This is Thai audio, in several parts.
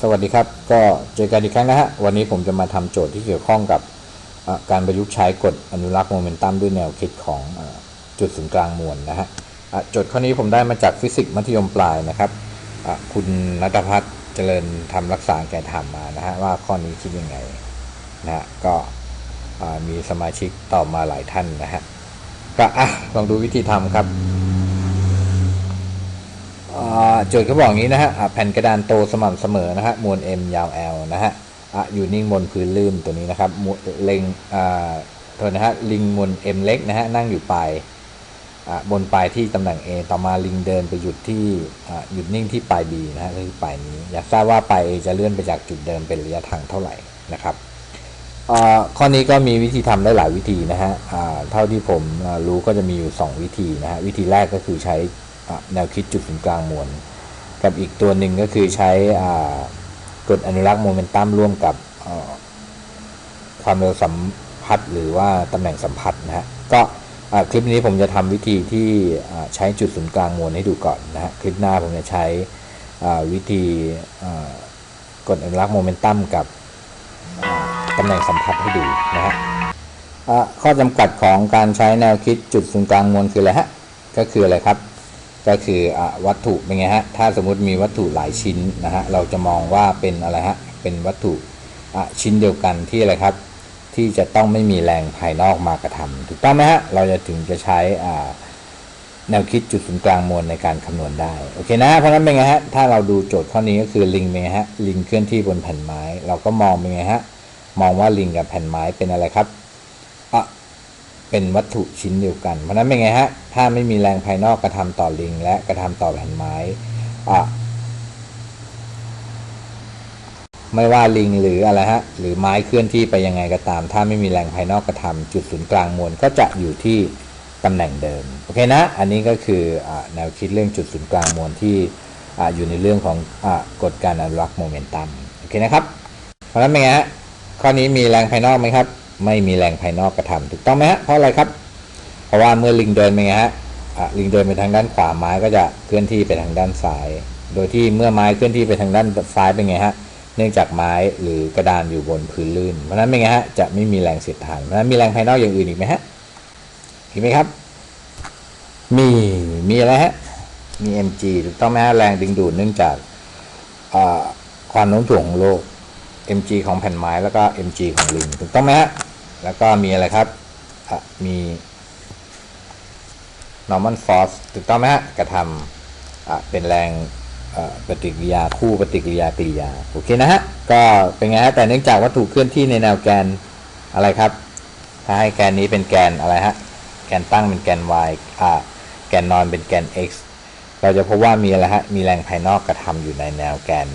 สวัสดีครับ ก็เจอกันอีกครั้งนะฮะ วันนี้ผมจะมาทำโจทย์ที่เกี่ยวข้องกับการประยุกต์ใช้กฎอนุรักษ์โมเมนตัมด้วยแนวคิดของอจุดศูนย์กลางมวลนะฮะะโจทย์ข้อนี้ผมได้มาจากฟิสิกส์มัธยมปลายนะครับ คุณนัทพัฒน์เจริญทำรักษาแกทำมานะฮะว่าข้อนี้คิดยังไงนะฮะ ก็มีสมาชิกตอบมาหลายท่านนะฮะ ก็อะลองดูวิธีทำครับ โจทย์เขาบอกอย่างนี้นะฮะแผ่นกระดานโตสม่ำเสมอนะฮะมวล m ยาว l นะฮะอยู่นิ่งบนพื้นลื่นตัวนี้นะครับเล็งอ่าโทษนะฮะลิงมวล m เล็กนะฮะนั่งอยู่ปลายบนปลายที่ตำแหน่ง a ต่อมาลิงเดินไปหยุดที่หยุดนิ่งที่ปลาย b นะฮะคือปลายนี้ อยากทราบว่าปลาย a จะเลื่อนไปจากจุดเดิมเป็นระยะทางเท่าไหร่นะครับข้อนี้ก็มีวิธีทำได้หลายวิธีนะฮะเท่าที่ผมรู้ก็จะมีอยู่ 2 วิธีนะฮะวิธีแรกก็คือใช้ แนวคิดจุดศูนย์กลางมวล กับอีกตัวหนึ่งก็คือใช้กฎอนุรักษ์โมเมนตัมร่วมกับความเร็วสัมพัทธ์หรือว่าตำแหน่งสัมพัทธ์นะฮะก็คลิปนี้ผมจะทำวิธีที่ใช้จุดศูนย์กลางมวลให้ดูก่อนนะฮะคลิปหน้าผมจะใช้วิธีกฎอนุรักษ์โมเมนตัมกับตำแหน่งสัมพัทธ์ให้ดูนะฮะข้อจำกัดของการใช้แนวคิดจุดศูนย์กลางมวลคืออะไรฮะก็คืออะไรครับ ก็คืออวัตถุเป็นไงฮะถ้าสมมุติมีวัตถุหลายชิ้นนะฮะเราจะมองว่าเป็นอะไรฮะเป็นวัตถุชิ้นเดียวกันที่อะไรครับ ที่จะต้องไม่มีแรงภายนอกมากระทำถูกต้องไหมฮะเราจะถึงจะใช้แนวคิดจุดศูนย์กลางมวลในการคำนวณได้โอเคนะเพราะนั้นเป็นไงฮะถ้าเราดูโจทย์ข้อนี้ก็คือลิงเป็นไงฮะลิงเคลื่อนที่บนแผ่นไม้ เราก็มองเป็นไงฮะมองว่าลิงกับแผ่นไม้เป็นอะไรครับ เป็นวัตถุชิ้นเดียวกัน เพราะนั้นเป็นไงฮะ ถ้าไม่มีแรงภายนอกกระทำต่อลิง และกระทำต่อแผ่นไม้อะไม่ว่าลิงหรืออะไรฮะ หรือไม้เคลื่อนที่ไปยังไงก็ตาม ถ้าไม่มีแรงภายนอกกระทำจุดศูนย์กลางมวลก็จะอยู่ที่ตำแหน่งเดิม โอเคนะ อันนี้ก็คืออแนวคิดเรื่องจุดศูนย์กลางมวลที่ออยู่ในเรื่องของอกฎการอนุรักษ์โมเมนตัม โอเคนะครับ เพราะนั้นเป็นไงฮะ ข้อนี้มีแรงภายนอกไหมครับ ไม่มีแรงภายนอกกระทำถูกต้องไหมฮะเพราะอะไรครับ เพราะว่าเมื่อลิงเดินเป็นไงฮะลิงเดินไปทางด้านขวาไม้ก็จะเคลื่อนที่ไปทางด้านซ้าย โดยที่เมื่อไม้เคลื่อนที่ไปทางด้านซ้ายเป็นไงฮะเนื่องจากไม้หรือกระดานอยู่บนพื้นลื่น เพราะนั้นเป็นไงฮะจะไม่มีแรงเสียดทานเพราะนั้นมีแรงภายนอกอย่างอื่นอีกไหมฮะอีกไหมครับ มีมีอะไรฮะมี mg ถูกต้องไหมฮะแรงดึงดูดเนื่องจากความโน้มถ่วงของโลก mg ของแผ่นไม้แล้วก็ mg ของลิงถูกต้องไหมฮะ แล้วก็มีอะไรครับอะมี normal force ถูกต้องไหมฮะกระทำอะเป็นแรงปฏิกิริยาคู่ปฏิกิริยากริยาโอเคนะฮะก็เป็นไงฮะแต่เนื่องจากวัตถุเคลื่อนที่ในแนวแกนอะไรครับ ถ้าให้แกนนี้เป็นแกนอะไรฮะแกนตั้งเป็นแกน y อ่าแกนนอนเป็นแกน x เราจะพบว่ามีอะไรฮะมีแรงภายนอกกระทำอยู่ในแนวแกน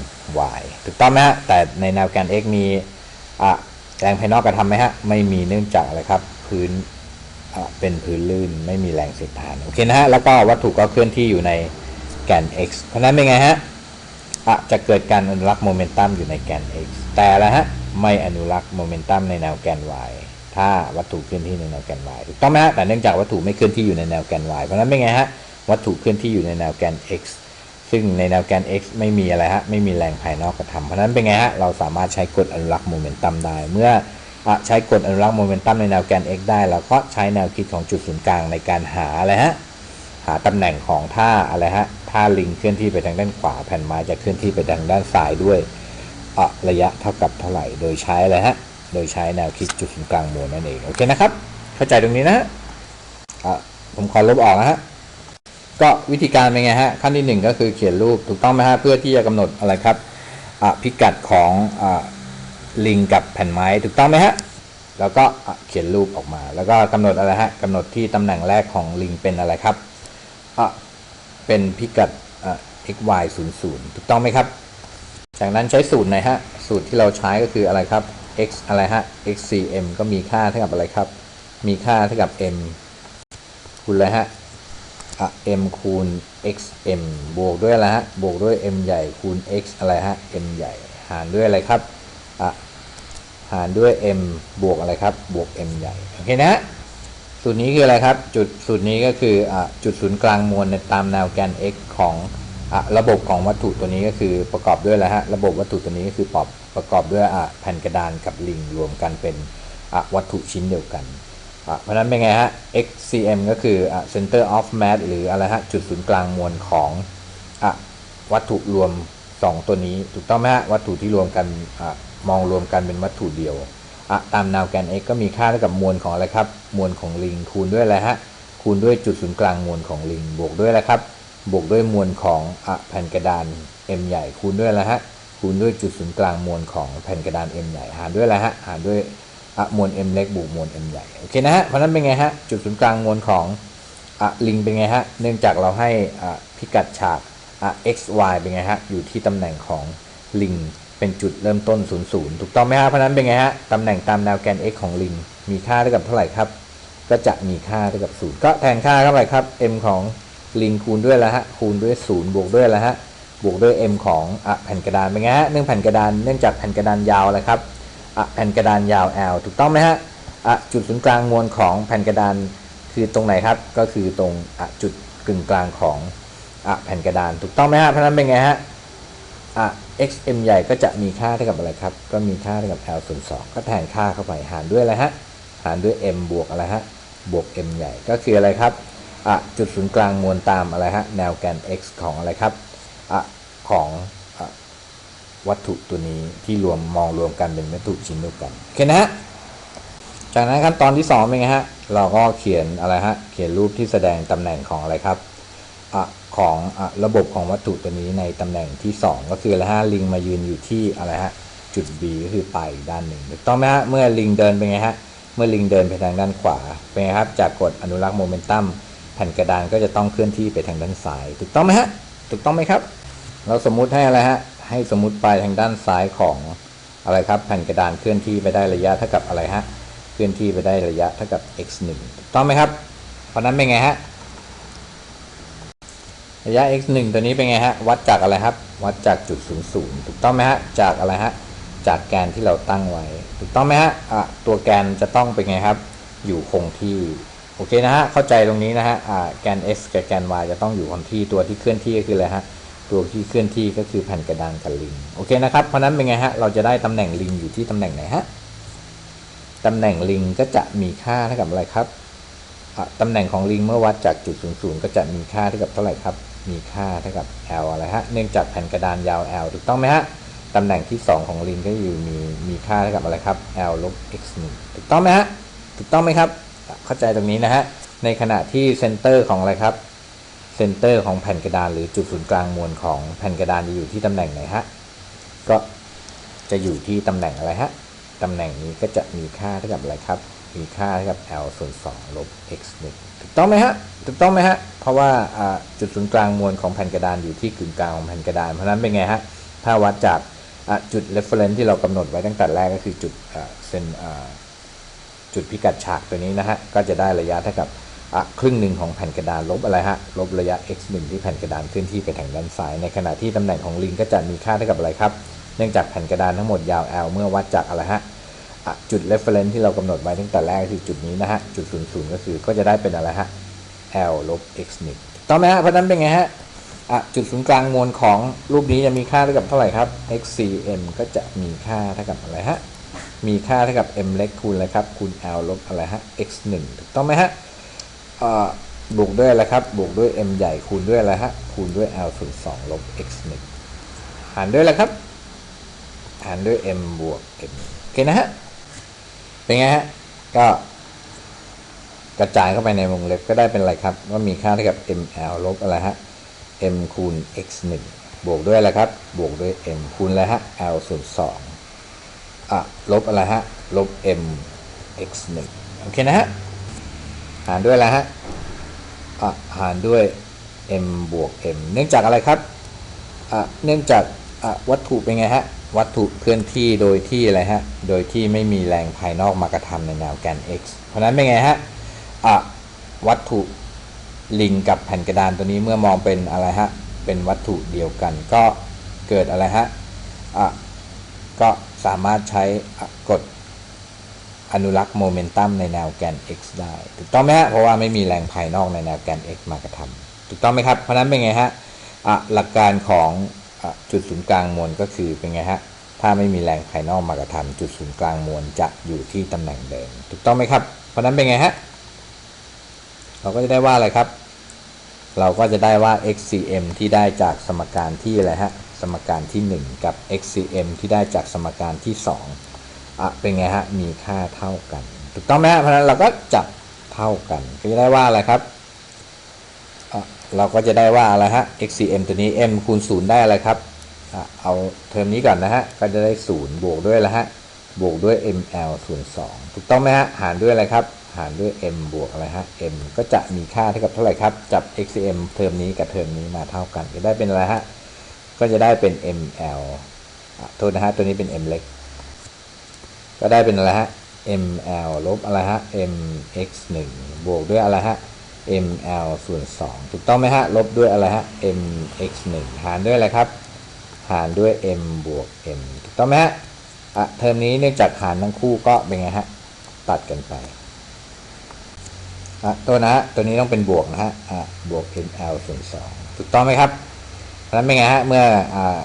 y ถูกต้องไหมฮะแต่ในแนวแกน x มีอะ แรงภายนอกกระทำไหมฮะ ไม่มีเนื่องจากอะไรครับ พื้นเป็นพื้นลื่นไม่มีแรงเสียดทานโอเคนะฮะ แล้วก็วัตถุก็เคลื่อนที่อยู่ในแกน x เพราะนั้นเป็นไงฮะอะจะเกิดการอนุรักษ์โมเมนตัมอยู่ในแกน x แต่ละฮะไม่อนุรักษ์โมเมนตัมในแนวแกน y ถ้าวัตถุเคลื่อนที่ในแนวแกน y ถูกต้องไหมฮะแต่เนื่องจากวัตถุไม่เคลื่อนที่อยู่ในแนวแกน y เพราะฉะนั้นเป็นไงฮะวัตถุเคลื่อนที่อยู่ในแนวแกน x ซึ่งในแนวแกน x ไม่มีอะไรฮะ ไม่มีแรงภายนอกกระทำเพราะนั้นเป็นไงฮะ เราสามารถใช้กฎอนุรักษ์โมเมนตัมได้ เมื่อใช้กฎอนุรักษ์โมเมนตัมในแนวแกน x ได้ เราก็ใช้แนวคิดของจุดศูนย์กลางในการหาอะไรฮะ หาตำแหน่งของท่าอะไรฮะ ท่าลิงเคลื่อนที่ไปทางด้านขวา แผ่นไม้จะเคลื่อนที่ไปทางด้านซ้ายด้วยอะระยะเท่ากับเท่าไหร่ โดยใช้อะไรฮะ โดยใช้แนวคิดจุดศูนย์กลางมวลนั่นเอง โอเคนะครับ เข้าใจตรงนี้นะฮะอะผมขอลบออกนะฮะ ก็วิธีการเป็นไงฮะขั้นที่หนึ่งก็คือเขียนรูปถูกต้องไหมฮะเพื่อที่จะกำหนดอะไรครับพิกัดของอลิงกับแผ่นไม้ถูกต้องไหมฮะแล้วก็เขียนรูปออกมา แล้วก็กำหนดอะไรฮะกำหนดที่ตำแหน่งแรกของลิงเป็นอะไรครับอะเป็นพิกัดอะ x y 0 0ถูกต้องไหมครับ จากนั้นใช้สูตรไหนฮะสูตรที่เราใช้ก็คืออะไรครับ x อะไรฮะ x c m ก็มีค่าเท่ากับอะไรครับ มีค่าเท่ากับ m คูณอะไรฮะ อะ m คูณ x m บวกด้วยอะไรฮะ บวกด้วย m ใหญ่คูณ x อะไรฮะ m ใหญ่ หารด้วยอะไรครับอะหารด้วย m บวกอะไรครับ บวก m ใหญ่ โอเคนะ สูตรนี้คืออะไรครับ จุดสูตรนี้ก็คืออะจุดศูนย์กลางมวลในตามแนวแกน x ของอะระบบของวัตถุตัวนี้ก็คือประกอบด้วยอะไรฮะ ระบบวัตถุตัวนี้ก็คือประกอบประกอบด้วยอะแผ่นกระดานกับลิงรวมกันเป็นอะวัตถุชิ้นเดียวกัน เพราะนั้นเป็นไงฮะ XCM ก็คือ center of mass หรืออะไรฮะ จุดศูนย์กลางมวลของอวัตถุรวม 2 ตัวนี้ ถูกต้องไหมฮะ วัตถุที่รวมกันอมองรวมกันเป็นวัตถุเดียว ตามแนวแกน x ก็มีค่าเท่ากับมวลของอะไรครับ มวลของลิง คูณด้วยอะไรฮะ คูณด้วยจุดศูนย์กลางมวลของลิง บวกด้วยอะไรครับ บวกด้วยมวลของอแผ่นกระดาน m ใหญ่ คูณด้วยอะไรฮะ คูณด้วยจุดศูนย์กลางมวลของแผ่นกระดาน m ใหญ่ หารด้วยอะไรฮะ หารด้วย อะมวล m เล็กบวกมวล m ใหญ่โอเคนะฮะเพราะนั้นเป็นไงฮะจุดศูนย์กลางมวลของอะลิงเป็นไงฮะเนื่องจากเราให้อะพิกัดฉากอะ x y เป็นไงฮะอยู่ที่ตำแหน่งของลิงเป็นจุดเริ่มต้น 0 0 ถูกต้องไหมฮะเพราะนั้นเป็นไงฮะตำแหน่งตามแนวแกน x ของลิงมีค่าเท่ากับเท่าไหร่ครับ ก็จะมีค่าเท่ากับ 0 ก็แทนค่าเข้าไปครับ m ของลิงคูณด้วยแล้วฮะคูณด้วย 0 บวกด้วยแล้วฮะบวกด้วย m ของอแผ่นกระดานเป็นไงฮะเนื่องแผ่นกระดานเนื่องจากแผ่นกระดานยาวอะไรครับ แผ่นกระดานยาว L ถูกต้องไหมฮะอะจุดศูนย์กลางมวลของแผ่นกระดานคือตรงไหนครับ ก็คือตรงจุดกึ่งกลางของอแผ่นกระดานถูกต้องไหมฮะ เพราะนั้นเป็นไงฮะอะ xm ใหญ่ก็จะมีค่าเท่ากับอะไรครับ ก็มีค่าเท่ากับ L ส่วน2ก็แทนค่าเข้าไปหารด้วยอะไรฮะ หารด้วย m บวกอะไรฮะ บวก m ใหญ่ ก็คืออะไรครับอะจุดศูนย์กลางมวลตามอะไรฮะ แนวแกน x ของอะไรครับอะของ วัตถุตัวนี้ที่รวมมองรวมกันเป็นวัตถุชิ้นเดียวกันโอเคนะฮะจากนั้นขั้นตอนที่2เป็นไงฮะเราก็เขียนอะไรฮะเขียนรูปที่แสดงตำแหน่งของอะไรครับอะของอะระบบของวัตถุตัวนี้ในตำแหน่งที่ 2 ก็คืออะไรฮะลิงมายืนอยู่ที่อะไรฮะจุด B ก็คือปลายด้านหนึ่งถูกต้องไหมฮะเมื่อลิงเดินเป็นไงฮะเมื่อลิงเดินไปทางด้านขวาเป็นไงครับจากกฎอนุรักษ์โมเมนตัมแผ่นกระดานก็จะต้องเคลื่อนที่ไปทางด้านซ้ายถูกต้องไหมฮะถูกต้องไหมครับ เราสมมุติให้อะไรฮะ ให้สมมุติไปทางด้านซ้ายของอะไรครับ แผ่นกระดานเคลื่อนที่ไปได้ระยะเท่ากับอะไรฮะ เคลื่อนที่ไปได้ระยะเท่ากับ x 1ถูกต้องไหมครับ เพราะนั้นเป็นไงฮะ ระยะ x 1ตัวนี้เป็นไงฮะ วัดจากอะไรครับ วัดจากจุด0 0ถูกต้องไหมฮะ จากอะไรฮะ จากแกนที่เราตั้งไว้ ถูกต้องไหมฮะอะตัวแกนจะต้องเป็นไงครับ อยู่คงที่ โอเคนะฮะ เข้าใจตรงนี้นะฮะอ่าแกน x กับแกน y จะต้องอยู่คงที่ ตัวที่เคลื่อนที่ก็คืออะไรฮะ ตัวที่เคลื่อนที่ก็คือแผ่นกระดานกับลิงโอเคนะครับ เพราะนั้นเป็นไงฮะเราจะได้ตำแหน่งลิงอยู่ที่ตำแหน่งไหนฮะตำแหน่งลิงก็จะมีค่าเท่ากับอะไรครับตำแหน่งของลิงเมื่อวัดจากจุด0 0ก็จะมีค่าเท่ากับเท่าไหร่ครับ มีค่าเท่ากับ l อะไรฮะเนื่องจากแผ่นกระดานยาว l ถูกต้องไหมฮะตำแหน่งที่ 2 ของลิงก็อยู่มีมีค่าเท่ากับอะไรครับ l ลบ x 1ถูกต้องไหมฮะถูกต้องไหมครับ เข้าใจตรงนี้นะฮะในขณะที่เซนเตอร์ของอะไรครับ ซนเตอร์ของแผ่นกระดานหรือจุดศูนย์กลางมวลของแผ่นกระดานจะอยู่ที่ตำแหน่งไหนฮะ ก็จะอยู่ที่ตำแหน่งอะไรฮะ ตำแหน่งนี้ก็จะมีค่าเท่ากับอะไรครับ มีค่าเท่ากับ l ส่วน2ลบ x 1ถูกต้องไหมฮะ ถูกต้องไหมฮะ เพราะว่าจุดศูนย์กลางมวลของแผ่นกระดานอยู่ที่กึ่งกลางของแผ่นกระดาน เพราะนั้นเป็นไงฮะ ถ้าวัดจากจุด reference ที่เรากำหนดไว้ตั้งแต่แรกก็คือจุดเซนจุดพิกัดฉากตัวนี้นะฮะ ก็จะได้ระยะเท่ากับ ครึ่งหนึ่งของแผ่นกระดานลบอะไรฮะ ลบระยะ x 1ที่แผ่นกระดานเคลื่อนที่ไปทางด้านซ้าย ในขณะที่ตำแหน่งของลิงก็จะมีค่าเท่ากับอะไรครับ เนื่องจากแผ่นกระดานทั้งหมดยาว l เมื่อวัดจากอะไรฮะจุด reference ที่เรากำหนดไว้ตั้งแต่แรกคือจุดนี้นะฮะ จุด0 0ก็คือก็จะได้เป็นอะไรฮะ l ลบ x 1ต้องไหมฮะ เพราะนั้นเป็นไงฮะจุดศูนย์กลางมวลของรูปนี้จะมีค่าเท่ากับเท่าไหร่ครับ xcm ก็จะมีค่าเท่ากับอะไรฮะ มีค่าเท่ากับ m เล็กคูณอะไรครับ คูณ l ลบอะไรฮะ x 1ถูกต้องไหมฮะ บวกด้วยอะไรครับ บวกด้วย m ใหญ่คูณด้วยอะไรฮะ คูณด้วย l ส่วน2ลบ x 1หารด้วยอะไรครับ หารด้วย m บวก m โอเคนะฮะ เป็นไงฮะ ก็กระจายเข้าไปในวงเล็บก็ได้เป็นอะไรครับ ว่ามีค่าเท่ากับ ml ลบอะไรฮะ m คูณ x 1บวกด้วยอะไรครับ บวกด้วย m คูณอะไรฮะ l ส่วน2อะ ลบอะไรฮะ ลบ m x 1โอเคนะฮะ หารด้วยอะไรฮะอะหารด้วย m บวก m เนื่องจากอะไรครับอะเนื่องจากอะวัตถุเป็นไงฮะ วัตถุเคลื่อนที่โดยที่อะไรฮะ โดยที่ไม่มีแรงภายนอกมากระทำในแนวแกน x เพราะนั้นเป็นไงฮะอะวัตถุลิงกับแผ่นกระดานตัวนี้เมื่อมองเป็นอะไรฮะ เป็นวัตถุเดียวกัน ก็เกิดอะไรฮะอะก็สามารถใช้อะกฎ อนุรักษ์โมเมนตัมในแนวแกน x ได้ ถูกต้องไหมฮะ เพราะว่าไม่มีแรงภายนอกในแนวแกน x มากระทำถูกต้องไหมครับ เพราะนั้นเป็นไงฮะหลักการของอจุดศูนย์กลางมวลก็คือเป็นไงฮะ ถ้าไม่มีแรงภายนอกมากระทำจุดศูนย์กลางมวลจะอยู่ที่ตำแหน่งเดิม ถูกต้องไหมครับ เพราะนั้นเป็นไงฮะ เราก็จะได้ว่าอะไรครับ เราก็จะได้ว่า xcm ที่ได้จากสมการที่อะไรฮะ สมการที่ 1 กับ xcm ที่ได้จากสมการที่2อะ เป็นไงฮะ มีค่าเท่ากัน ถูกต้องไหมฮะเพราะนั้นเราก็จับเท่ากันก็จะได้ว่าอะไรครับ เราก็จะได้ว่าอะไรฮะ xcm ตัวนี้ m คูณ 0 ได้อะไรครับ เอาเทอมนี้ก่อนนะฮะ ก็จะได้ 0 บวกด้วยแล้วฮะ บวกด้วย ml ส่วน2ถูกต้องไหมฮะ หารด้วยอะไรครับ หารด้วย m บวกอะไรฮะ m ก็จะมีค่าเท่ากับเท่าไหร่ครับ จับ xm เทอมนี้กับเทอมนี้มาเท่ากัน จะได้เป็นอะไรฮะ ก็จะได้เป็น ml โทษนะฮะ ตัวนี้เป็น m เล็ก ก็ได้เป็นอะไรฮะ ml ลบอะไรฮะ mx 1บวกด้วยอะไรฮะ ml ส่วน2ถูกต้องไหมฮะ ลบด้วยอะไรฮะ mx 1หารด้วยอะไรครับ หารด้วย m บวก m ถูกต้องไหมฮะอะเทอมนี้เนื่องจากหารทั้งคู่ก็เป็นไงฮะ ตัดกันไปอะตัวนะฮะ ตัวนี้ต้องเป็นบวกนะฮะอะบวก ml ส่วน2ถูกต้องไหมครับเพราะนั้นเป็นไงฮะ เมื่ออ่า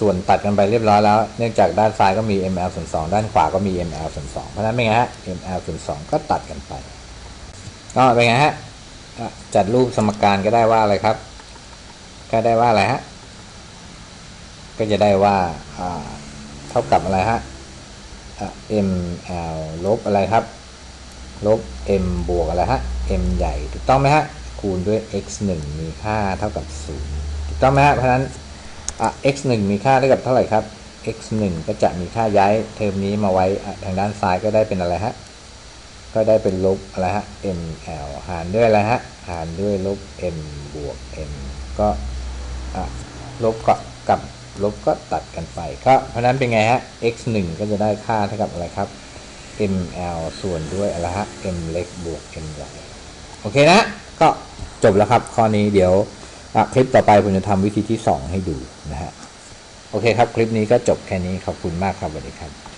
ส่วนตัดกันไปเรียบร้อยแล้ว เนื่องจากด้านซ้ายก็มี ml ส่วน2ด้านขวาก็มี ml ส่วน2เพราะนั้นเป็นไงฮะ ml ส่วน2ก็ตัดกันไปก็เป็นไงฮะจัดรูปสมการก็ได้ว่าอะไรครับ ก็ได้ว่าอะไรฮะก็จะได้ว่าเท่ากับอะไรฮะ ml ลบอะไรครับ ลบ m บวกอะไรฮะ m ใหญ่ถูกต้องไหมฮะคูณด้วย x 1มีค่าเท่ากับ0ถูกต้องไหมฮะเพราะนั้น อะ x 1มีค่าเท่ากับเท่าไหร่ครับ x 1ก็จะมีค่าย้ายเทอมนี้มาไว้ทางด้านซ้ายก็ได้เป็นอะไรฮะ ก็ได้เป็นลบอะไรฮะ ml หารด้วยอะไรฮะ หารด้วยลบ m บวก m ก็ลบกับกับลบก็ตัดกันไปก็เพราะนั้นเป็นไงฮะ x 1ก็จะได้ค่าเท่ากับอะไรครับ ml ส่วนด้วยอะไรฮะ m เล็กบวก m ใหญ่โอเคนะ ก็จบแล้วครับข้อนี้เดี๋ยว คลิปต่อไปผมจะทำวิธีที่ 2 ให้ดูนะฮะ โอเคครับ คลิปนี้ก็จบแค่นี้ ขอบคุณมากครับสวัสดีครับ